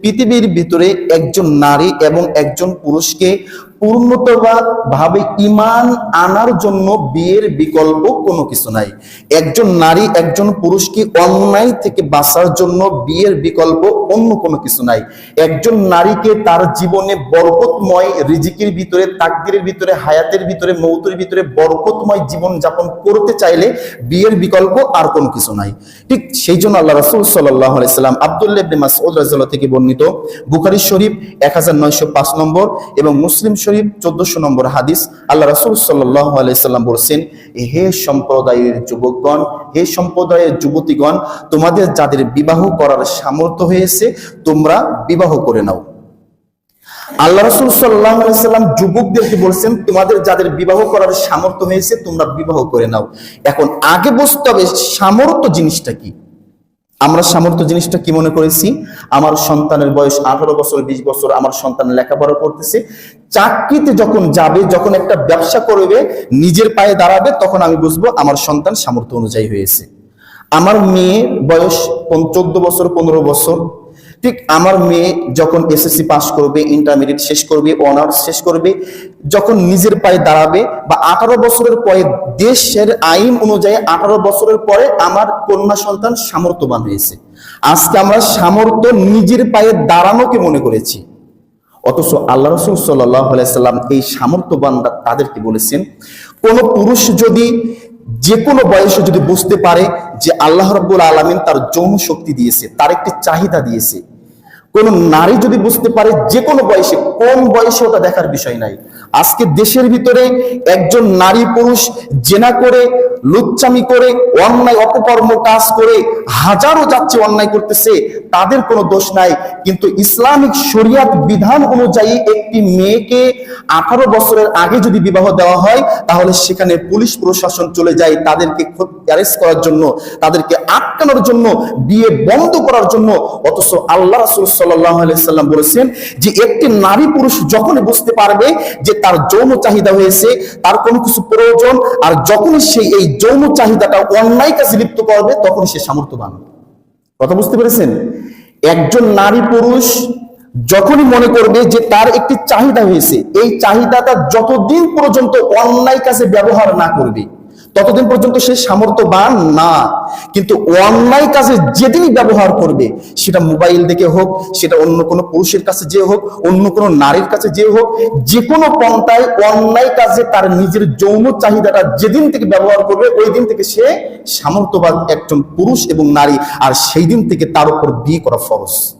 পৃথিবীর ভিতরে একজন নারী এবং একজন পুরুষকে পূর্ণতবা ভাবে ইমান আনার জন্য বিয়ের বিকল্প কোনো কিছু নাই। একজন নারী একজন পুরুষকে অন্যায় থেকে বাঁচার জন্য বিয়ের বিকল্প অন্য কোনো কিছু নাই। একজন নারীকে তার জীবনে বরকতময় ভিতরে, তাকদিরের ভিতরে, হায়াতের ভিতরে, মৌতের ভিতরে বরকতময় জীবন যাপন করতে চাইলে বিয়ের বিকল্প আর কোনো কিছু নাই। ঠিক সেই জন্য আল্লাহ রসুল সাল্লাহ আলাইসাল্লাম আবদুল্লাহ মাসউদ থেকে বর্ণিত বুখারী শরীফ এক হাজার নয়শো পাঁচ নম্বর এবং মুসলিম শরীফ চোদ্দশো নম্বর হাদিস। আল্লাহ রসুল আলাইসাল্লাম বলছেন হে সম্প্রদায়ের যুবকগণ, হে সম্প্রদায়ের যুবতীগণ, তোমাদের যাদের বিবাহ করার সামর্থ্য হয়েছে, তোমরা বিবাহ করে নাও। আল্লাহ রসুল সাল্লাম যুবকদেরকে বলছেন, তোমাদের যাদের বিবাহ করার সামর্থ্য হয়েছে, তোমরা বিবাহ করে নাও। এখন আগে বুঝতে হবে সামর্থ্য জিনিসটা কি। আমরা সামর্থ্য জিনিসটা কি মনে করেছি? আমার সন্তানের বয়স আঠারো বছর, বিশ বছর আমার সন্তান লেখাপড়া করতেছে। চাকরিতে যখন যাবে, যখন একটা ব্যবসা করবে, নিজের পায়ে দাঁড়াবে, তখন আমি বুঝব আমার সন্তান সামর্থ্য অনুযায়ী হয়েছে। আমার মেয়ে বয়স চোদ্দ বছর, পনেরো বছর। ঠিক আমার মেয়ে যখন এসএসসি পাস করবে ইন্টারমিডিয়েট শেষ করবে অনার্স শেষ করবে, যখন নিজের পায়ে দাঁড়াবে বা আঠারো বছরের পরে দেশের আইন অনুযায়ী আঠারো বছরের পরে আমার কন্যা সন্তান সামর্থ্যবান হয়েছে। আজকে আমরা সামর্থ্য নিজের পায়ে দাঁড়ানোকে মনে করেছি। অথচ আল্লাহ রসুল সাল্লাম এই সামর্থ্যবানরা তাদেরকে বলেছেন, কোন পুরুষ যদি যে কোনো বয়সে যদি বুঝতে পারে যে আল্লাহ রব্বুল আলমিন তার যৌন শক্তি দিয়েছে, তার একটি চাহিদা দিয়েছে, কোন নারী যদি বুঝতে পারে যে কোনো বয়সে কোন বয়সে ওটা দেখার বিষয় নাই। আজকে দেশের ভিতরে একজন নারী পুরুষ জেনা করে লুচ্চামি করে, অন্যায়, অপকর্ম কাজ করে, হাজারো যাচ্ছে অন্যায় করতেছে, তাদের কোনো দোষ নাই। কিন্তু ইসলামিক শরিয়াত বিধান অনুযায়ী একটি মেয়েকে আঠারো বছরের আগে যদি বিবাহ দেওয়া হয়, তাহলে সেখানে পুলিশ প্রশাসন চলে যায়, তাদেরকে অ্যারেস্ট করার জন্য। তাদেরকে আটকানোর জন্য, বিয়ে বন্ধ করার জন্য, অথচ আল্লাহ রাসুল সাল্লাম বলেছেন যে একটি নারী পুরুষ যখনই বুঝতে পারবে যে তার যৌন চাহিদা হয়েছে, তার কোনো কিছু প্রয়োজন, আর যখনই সে এই যৌন চাহিদাটা অন্যায় কাজে লিপ্ত করবে তখন সে সামর্থ্যবান। কথা বুঝতে পেরেছেন? একজন নারী পুরুষ যখনই মনে করবে যে তার একটি চাহিদা হয়েছে, এই চাহিদাটা যতদিন পর্যন্ত অন্যায় কাছে ব্যবহার না করবে ততদিন পর্যন্ত সে সামর্থ্যবান না। কিন্তু অন্যায় কাজে যেদিনই ব্যবহার করবে, সেটা মোবাইল দেখে হোক, সেটা অন্য কোনো পুরুষের কাছে যে হোক, অন্য কোনো নারীর কাছে যে হোক, যে কোনো পন্থায় অন্যায় কাজে তার নিজের যৌন চাহিদাটা যেদিন থেকে ব্যবহার করবে, ওই দিন থেকে সে সামর্থ্যবান একজন পুরুষ এবং নারী। আর সেই দিন থেকে তার উপর বিয়ে করা ফরজ।